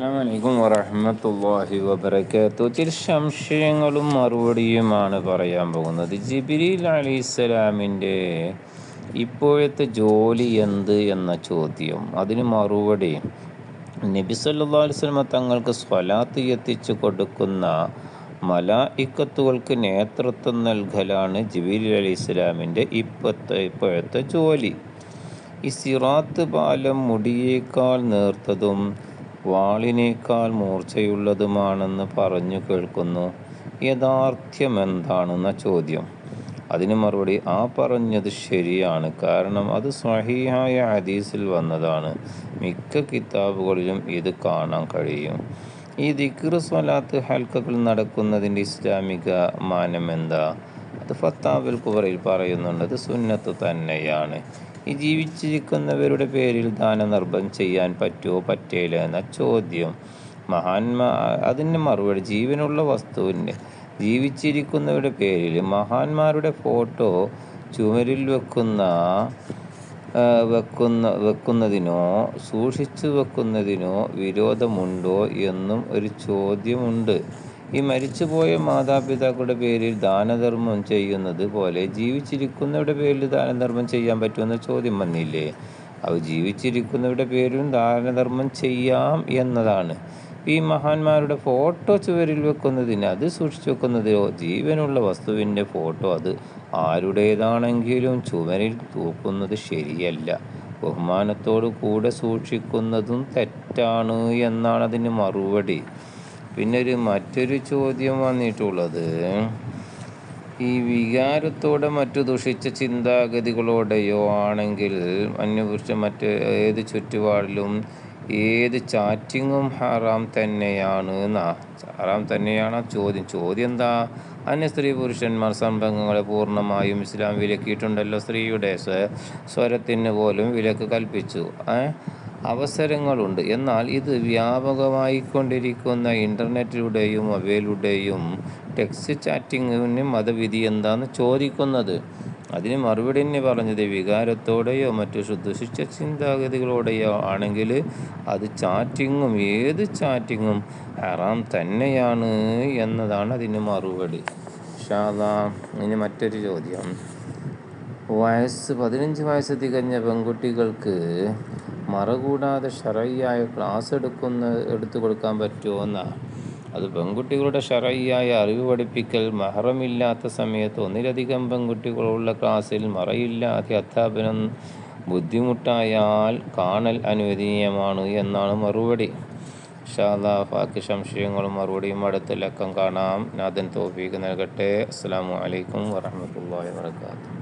അസ്സാമലൈക്കും വറഹമത്തല്ലാഹി വബർക്കാത്തു ചില സംശയങ്ങളും മറുപടിയുമാണ് പറയാൻ പോകുന്നത്. ജിബിരിൽ അലി ഇസ്ലാമിന്റെ ഇപ്പോഴത്തെ ജോലി എന്ത് എന്ന ചോദ്യം. അതിന് മറുപടി നബി സല്ലാ വസ്ലമ തങ്ങൾക്ക് സ്വലാത്ത് എത്തിച്ചു കൊടുക്കുന്ന മലായിക്കത്തുകൾക്ക് നേതൃത്വം നൽകലാണ് ജിബിരി അലി ഇസ്ലാമിന്റെ ഇപ്പോഴത്തെ ഇപ്പോഴത്തെ ജോലി. ഈ സിറാത്ത് പാലം മുടിയേക്കാൾ നേർത്തതും വാളിനേക്കാൾ മൂർച്ചയുള്ളതുമാണെന്ന് പറഞ്ഞു കേൾക്കുന്നു. യഥാർത്ഥ്യം എന്താണെന്ന ചോദ്യം. അതിന് മറുപടി ആ പറഞ്ഞത് ശരിയാണ്. കാരണം അത് സ്വഹീഹായ ഹദീസിൽ വന്നതാണ്. മിക്ക കിതാബുകളിലും ഇത് കാണാൻ കഴിയും. ഈ ദിക്ർ സ്വലാത്ത് ഹൽക്കകൾ നടക്കുന്നതിന്റെ ഇസ്ലാമിക മാനം എന്താ അത് ഫത്താബുൽ കുബറയിൽ പറയുന്നുണ്ട്. അത് സുന്നത്ത് തന്നെയാണ്. ഈ ജീവിച്ചിരിക്കുന്നവരുടെ പേരിൽ ദാനനിർഭം ചെയ്യാൻ പറ്റുമോ പറ്റേല എന്ന ചോദ്യം. മഹാന്മാ അതിന് മറുപടി ജീവനുള്ള വസ്തുവിന്റെ ജീവിച്ചിരിക്കുന്നവരുടെ പേരിൽ മഹാന്മാരുടെ ഫോട്ടോ ചുമരിൽ വെക്കുന്ന വെക്കുന്ന വെക്കുന്നതിനോ സൂക്ഷിച്ചു വെക്കുന്നതിനോ വിരോധമുണ്ടോ എന്നും ഒരു ചോദ്യമുണ്ട്. ഈ മരിച്ചുപോയ മാതാപിതാക്കളുടെ പേരിൽ ദാനധർമ്മം ചെയ്യുന്നത് പോലെ ജീവിച്ചിരിക്കുന്നവരുടെ പേരിൽ ദാനധർമ്മം ചെയ്യാൻ പറ്റുമെന്ന ചോദ്യം വന്നില്ലേ? അവ ജീവിച്ചിരിക്കുന്നവരുടെ പേരിലും ദാനധർമ്മം ചെയ്യാം എന്നതാണ്. ഈ മഹാന്മാരുടെ ഫോട്ടോ ചുവരിൽ വെക്കുന്നതിന് അത് സൂക്ഷിച്ചു വെക്കുന്നതിലോ ജീവനുള്ള വസ്തുവിന്റെ ഫോട്ടോ അത് ആരുടേതാണെങ്കിലും ചുവരിൽ തൂക്കുന്നത് ശരിയല്ല. ബഹുമാനത്തോടു കൂടെ സൂക്ഷിക്കുന്നതും തെറ്റാണ് എന്നാണ് അതിന് മറുപടി. പിന്നെ ഒരു മറ്റൊരു ചോദ്യം വന്നിട്ടുള്ളത്. ഈ വികാരത്തോടെ മറ്റു ദുഷിച്ച ചിന്താഗതികളോടെയോ ആണെങ്കിൽ അന്യപുരുഷ മറ്റ് ഏത് ചുറ്റുപാടിലും ഏത് ചാറ്റിങ്ങും ഹറാം തന്നെയാണ് എന്നാ ഹറാം തന്നെയാണ് ചോദ്യം ചോദ്യം. എന്താ അന്യ സ്ത്രീ പുരുഷന്മാർ സംരംഭങ്ങളെ പൂർണമായും ഇസ്ലാം വിലക്കിയിട്ടുണ്ടല്ലോ സ്ത്രീയുടെ സ്വരത്തിന് പോലും വിലക്ക് കൽപ്പിച്ചു. അവസരങ്ങളുണ്ട്. എന്നാൽ ഇത് വ്യാപകമായിക്കൊണ്ടിരിക്കുന്ന ഇന്റർനെറ്റിലൂടെയും മൊബൈലിലൂടെയും ടെക്സ്റ്റ് ചാറ്റിങ്ങിന് മതവിധി എന്താന്ന് ചോദിക്കുന്നത്. അതിന് മറുപടി തന്നെ പറഞ്ഞത് വികാരത്തോടെയോ മറ്റു ശുദ്ധശിക്ഷ ചിന്താഗതികളോടെയോ ആണെങ്കിൽ അത് ചാറ്റിങ്ങും ഏത് ചാറ്റിങ്ങും ഹറാം തന്നെയാണ് എന്നതാണ് അതിന് മറുപടി. ഷാദാ ഇനി മറ്റൊരു ചോദ്യം. വയസ്സ് പതിനഞ്ച് വയസ്സ് തികഞ്ഞ പെൺകുട്ടികൾക്ക് മറകൂടാതെ ഷറയ്യായ ക്ലാസ് എടുക്കുന്ന എടുത്തു കൊടുക്കാൻ പറ്റുമോ എന്നാണ് അത് പെൺകുട്ടികളുടെ ഷറയ്യായ അറിവ് പഠിപ്പിക്കൽ മഹറമില്ലാത്ത സമയത്ത് ഒന്നിലധികം പെൺകുട്ടികളുള്ള ക്ലാസ്സിൽ മറയില്ലാതെ അധ്യാപനം ബുദ്ധിമുട്ടായാൽ കാണൽ അനുവദനീയമാണ് എന്നാണ് മറുപടി. ഷാദാ ബാക്കി സംശയങ്ങളും മറുപടിയും അടുത്ത ലക്കം കാണാം. നാഥൻ തോഫീക്ക് നൽകട്ടെ. അസ്സാം വലൈക്കും വാഹമത്തല്ലാ വാത്തു